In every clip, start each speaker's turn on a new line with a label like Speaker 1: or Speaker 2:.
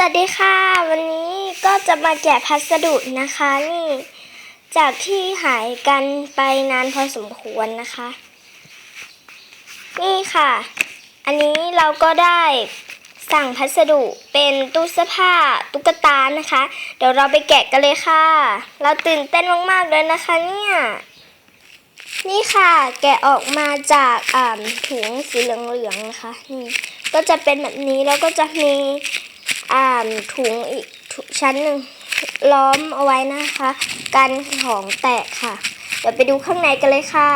Speaker 1: สวัสดีค่ะ วันนี้ก็จะมาแกะพัสดุนะคะนี่ จากที่หายกันไปนานพอสมควรนะคะ นี่ค่ะ อันนี้เราก็ได้สั่งพัสดุเป็นตู้เสื้อผ้าตุ๊กตานะคะ เดี๋ยวเราไปแกะกันเลยค่ะ เราตื่นเต้นมากๆเลยนะคะเนี่ยนี่ค่ะแกะออกมาจากอ่าถุงสีเหลืองๆนะคะนี่ก็จะเป็นแบบนี้แล้วก็จะมี อ่าถุงอีกชั้นหนึ่งล้อมเอาไว้นะคะ กันของแตกค่ะ เดี๋ยวไปดูข้างในกันเลยค่ะ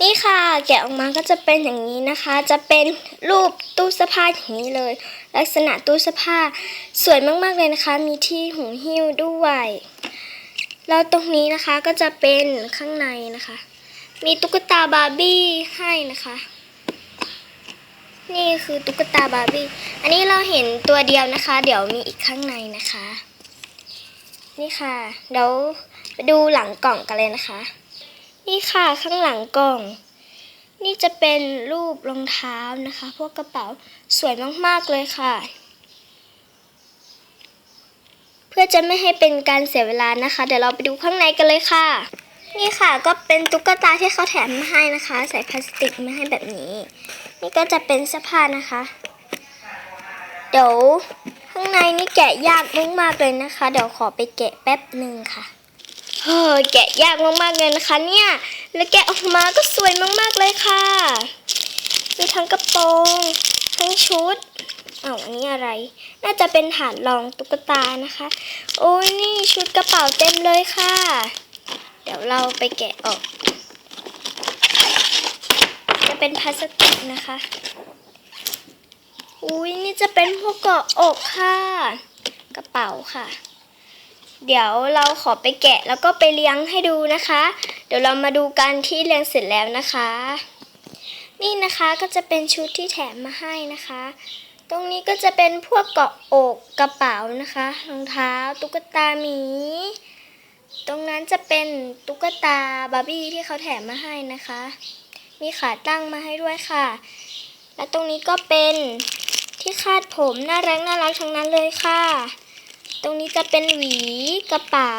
Speaker 1: นี่ค่ะ แกะออกมาก็จะเป็นอย่างนี้นะคะ จะเป็นรูปตู้เสื้อผ้าอย่างนี้เลย ลักษณะตู้เสื้อผ้าสวยมากๆเลยนะคะ มีที่หูหิ้วด้วยแล้วตรงนี้นะคะก็จะเป็นข้างในนะคะ มีตุ๊กตาบาร์บี้ให้นะคะ นี่คือตุ๊กตาบาร์บี้ อันนี้เราเห็นตัวเดียวนะคะ เดี๋ยวมีอีกข้างในนะคะ นี่ค่ะ เดี๋ยวไปดูหลังกล่องกันเลยนะคะ นี่ค่ะข้างหลังกล่อง นี่จะเป็นรูปรองเท้านะคะ พวกกระเป๋าสวยมากๆเลยค่ะ เพื่อจะไม่ให้เป็นการเสียเวลานะคะ เดี๋ยวเราไปดูข้างในกันเลยค่ะ นี่ค่ะก็เป็นตุ๊กตาที่เขาแถมมาให้นะคะ ใส่พลาสติกมาให้แบบนี้ นี่ก็จะเป็นเสื้อผ้านะคะ เดี๋ยวข้างในนี่แกะยากมากๆเลยนะคะ เดี๋ยวขอไปแกะแป๊บหนึ่งค่ะเฮ้ยแกะยากมากๆเลยนะคะ เนี่ย แล้วแกะออกมาก็สวยมากๆเลยค่ะ มีทั้งกระโปรงทั้งชุดเอ้าอันนี้อะไร น่าจะเป็นฐานรองตุ๊กตานะคะ โอ้ยนี่ชุดกระเป๋าเต็มเลยค่ะ เดี๋ยวเราไปแกะออก เป็นพลาสติกนะคะ อุ้ยนี่จะเป็นพวกเกาะอกค่ะ กระเป๋าค่ะ เดี๋ยวเราขอไปแกะแล้วก็ไปเลี้ยงให้ดูนะคะ เดี๋ยวเรามาดูกันที่เลี้ยงเสร็จแล้วนะคะ นี่นะคะก็จะเป็นชุดที่แถมมาให้นะคะ ตรงนี้ก็จะเป็นพวกเกาะอกกระเป๋านะคะรองเท้าตุ๊กตาหมีตรงนั้นจะเป็นตุ๊กตาบาร์บี้ที่เขาแถมมาให้นะคะ มีขาตั้งมาให้ด้วยค่ะ และตรงนี้ก็เป็นที่คาดผมน่ารักน่ารักทั้งนั้นเลยค่ะ ตรงนี้จะเป็นหวีกระเป๋า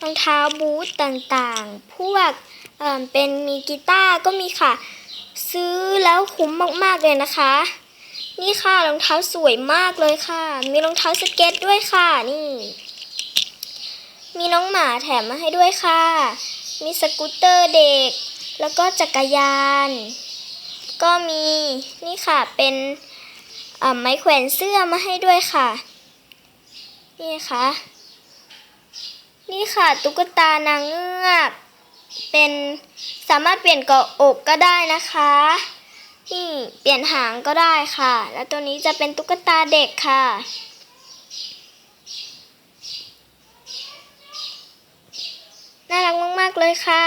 Speaker 1: รองเท้าบูทต่างๆ พวกเเป็นมีกีตาร์ก็มีค่ะ ซื้อแล้วคุ้มมากๆเลยนะคะ นี่ค่ะรองเท้าสวยมากเลยค่ะ มีรองเท้าสเก็ตด้วยค่ะนี่ มีน้องหมาแถมมาให้ด้วยค่ะ มีสกูตเตอร์เด็ก แล้วก็จักรยาน ก็มีนี่ค่ะเป็นไม้แขวนเสื้อมาให้ด้วยค่ะ นี่ค่ะ นี่ค่ะตุ๊กตานางเงือกเป็นสามารถเปลี่ยนเกาะอกก็ได้นะคะนี่เปลี่ยนหางก็ได้ค่ะ แล้วตัวนี้จะเป็นตุ๊กตาเด็กค่ะ น่ารักมาก ๆ เลยค่ะ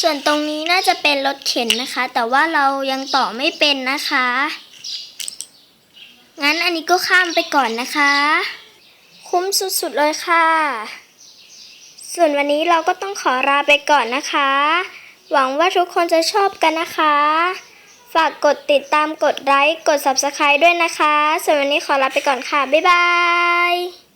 Speaker 1: ส่วนตรงนี้น่าจะเป็นรถเข็นนะคะ แต่ว่าเรายังต่อไม่เป็นนะคะ งั้นอันนี้ก็ข้ามไปก่อนนะคะ คุ้มสุดๆเลยค่ะ ส่วนวันนี้เราก็ต้องขอลาไปก่อนนะคะ หวังว่าทุกคนจะชอบกันนะคะ ฝากกดติดตามกดไลค์กด Subscribe ด้วยนะคะ ส่วนวันนี้ขอลาไปก่อนค่ะ บ๊ายบาย